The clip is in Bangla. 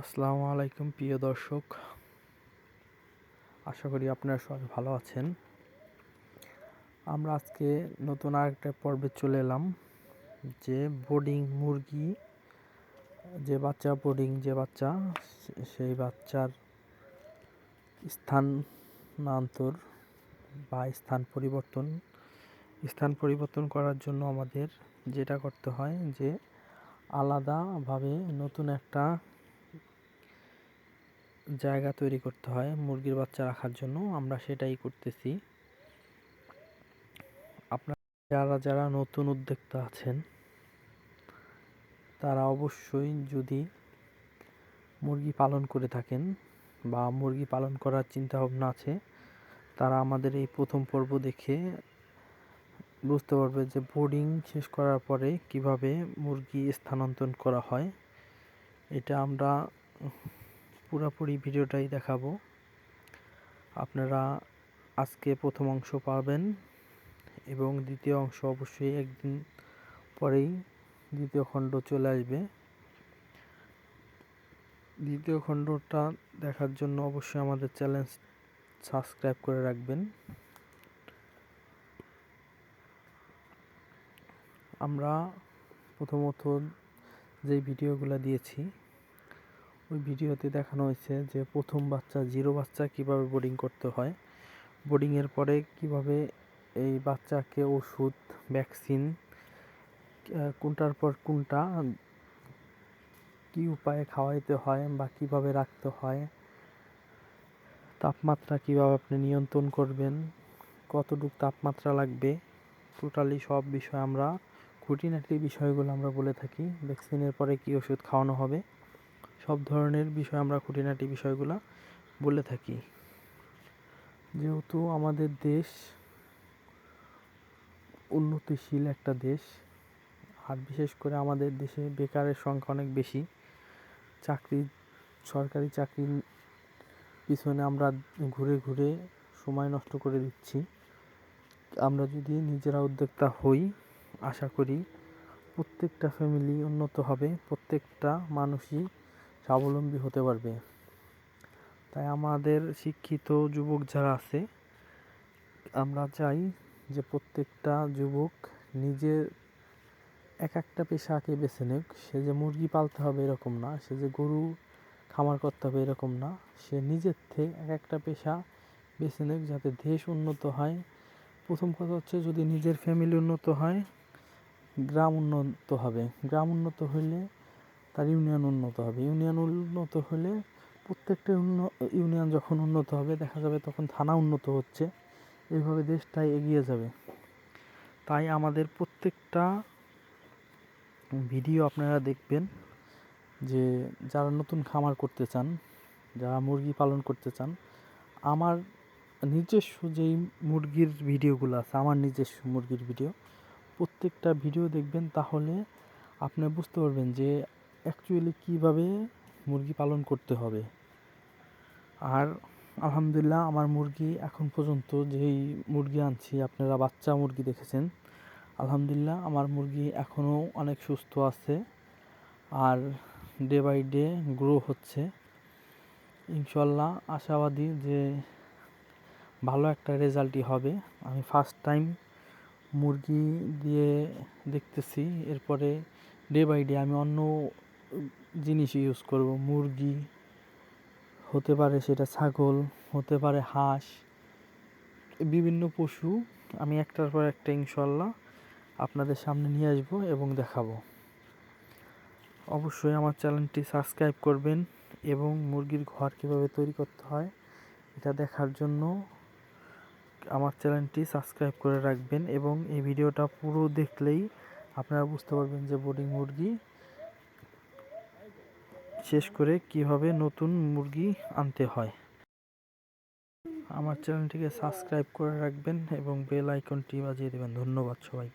আসসালামু আলাইকুম, প্রিয় দর্শক। আশা করি আপনারা সবাই ভালো আছেন। আমরা আজকে নতুন আরেকটা পর্বে চলে এলাম, যে বোর্ডিং মুরগি, যে বাচ্চা বোর্ডিং যে বাচ্চা, সেই বাচ্চার স্থানান্তর বা স্থান পরিবর্তন। স্থান পরিবর্তন করার জন্য আমাদের যেটা করতে হয় যে আলাদাভাবে নতুন একটা জায়গা তৈরি করতে হয় মুরগির বাচ্চা রাখার জন্য। আমরা সেটাই করতেছি। আপনারা যারা যারা নতুন উদ্যোক্তা আছেন, তারা অবশ্যই যদি মুরগি পালন করে থাকেন বা মুরগি পালন করার চিন্তা ভাবনা আছে, তারা আমাদের এই প্রথম পর্ব দেখে বুঝতে পারবে যে বোর্ডিং শেষ করার পরে কীভাবে মুরগি স্থানান্তর করা হয়। এটা আমরা পুরোপুরি ভিডিওটাই দেখাবো। আপনারা আজকে প্রথম অংশ পাবেন এবং দ্বিতীয় অংশ অবশ্যই একদিন পরেই দ্বিতীয় খণ্ড চলে আসবে। দ্বিতীয় খণ্ডটা দেখার জন্য অবশ্যই আমাদের চ্যানেল সাবস্ক্রাইব করে রাখবেন। আমরা প্রথমত যেই ভিডিওগুলো দিয়েছি ওই ভিডিওতে দেখানো হয়েছে যে প্রথম বাচ্চা, জিরো বাচ্চা কীভাবে বোর্ডিং করতে হয়। বোর্ডিংয়ের পরে কীভাবে এই বাচ্চাকে ওষুধ ভ্যাকসিন কোনটার পর কোনটা, কী উপায়ে খাওয়াইতে হয় বা কীভাবে রাখতে হয়, তাপমাত্রা কীভাবে আপনি নিয়ন্ত্রণ করবেন, কতটুকু তাপমাত্রা লাগবে টোটালি সব বিষয় আমরা খুঁটিনাটি বিষয়গুলো আমরা বলে থাকি। ভ্যাকসিনের পরে কী ওষুধ খাওয়ানো হবে সব ধরনের বিষয় আমরা খুঁটিনাটি বিষয়গুলো বলে থাকি। যেহেতু আমাদের দেশ উন্নতিশীল একটা দেশ, আর বিশেষ করে আমাদের দেশে বেকারের সংখ্যা অনেক বেশি, চাকরি, সরকারি চাকরির পিছনে আমরা ঘুরে ঘুরে সময় নষ্ট করে দিচ্ছি। আমরা যদি নিজেরা উদ্যোক্তা হই, আশা করি প্রত্যেকটা ফ্যামিলি উন্নত হবে, প্রত্যেকটা মানুষই স্বাবলম্বী হতে পারবে। তাই আমাদের শিক্ষিত যুবক যারা আছে, আমরা চাই যে প্রত্যেকটা যুবক নিজের এক একটা পেশাকে বেছে নেক। সে যে মুরগি পালতে হবে এরকম না, সে যে গরু খামার করতে হবে এরকম না। সে নিজের থেকে এক একটা পেশা বেছে নেক যাতে দেশ উন্নত হয়। প্রথম কথা হচ্ছে যদি নিজের ফ্যামিলি উন্নত হয়, গ্রাম উন্নত হবে। গ্রাম উন্নত হলে তার ইউনিয়ন উন্নত হবে। ইউনিয়ন উন্নত হলে প্রত্যেকটা ইউনিয়ন যখন উন্নত হবে, দেখা যাবে তখন থানা উন্নত হচ্ছে। এইভাবে দেশটাই এগিয়ে যাবে। তাই আমাদের প্রত্যেকটা ভিডিও আপনারা দেখবেন যে, যারা নতুন খামার করতে চান, যারা মুরগি পালন করতে চান, আমার নিজস্ব যেই মুরগির ভিডিওগুলো আছে, আমার নিজস্ব মুরগির ভিডিও, প্রত্যেকটা ভিডিও দেখবেন তাহলে আপনি বুঝতে পারবেন যে অ্যাকচুয়ালি কীভাবে মুরগি পালন করতে হবে? আর আলহামদুলিল্লাহ আমার মুরগি এখন পর্যন্ত যেই মুরগি আনছি, আপনারা বাচ্চা মুরগি দেখেছেন, আলহামদুলিল্লাহ আমার মুরগি এখনও অনেক সুস্থ আছে আর ডে বাই ডে গ্রো হচ্ছে। ইনশাল্লাহ আশাবাদী যে ভালো একটা রেজাল্টই হবে। আমি ফার্স্ট টাইম মুরগি দিয়ে দেখতেছি, এরপরে ডে বাই ডে আমি অন্য জিনিস ইউজ করব। মুরগি হতে পারে সেটা ছাগল, হতে পারে হাঁস, বিভিন্ন পশু। আমি একটার পর একটা ইনশাল্লাহ আপনাদের সামনে নিয়ে আসব এবং দেখাবো। অবশ্যই আমার চ্যানেলটি সাবস্ক্রাইব করবেন এবং মুরগির ঘর কীভাবে তৈরি করতে হয় এটা দেখার জন্য আমার চ্যানেলটি সাবস্ক্রাইব করে রাখবেন এবং এই ভিডিওটা পুরো দেখলেই আপনারা বুঝতে পারবেন যে বোর্ডিং মুরগি শেষ করে কীভাবে নতুন মুরগি আনতে হয়। আমার চ্যানেলটিকে সাবস্ক্রাইব করে রাখবেন এবং বেল আইকনটি বাজিয়ে দেবেন। ধন্যবাদ সবাই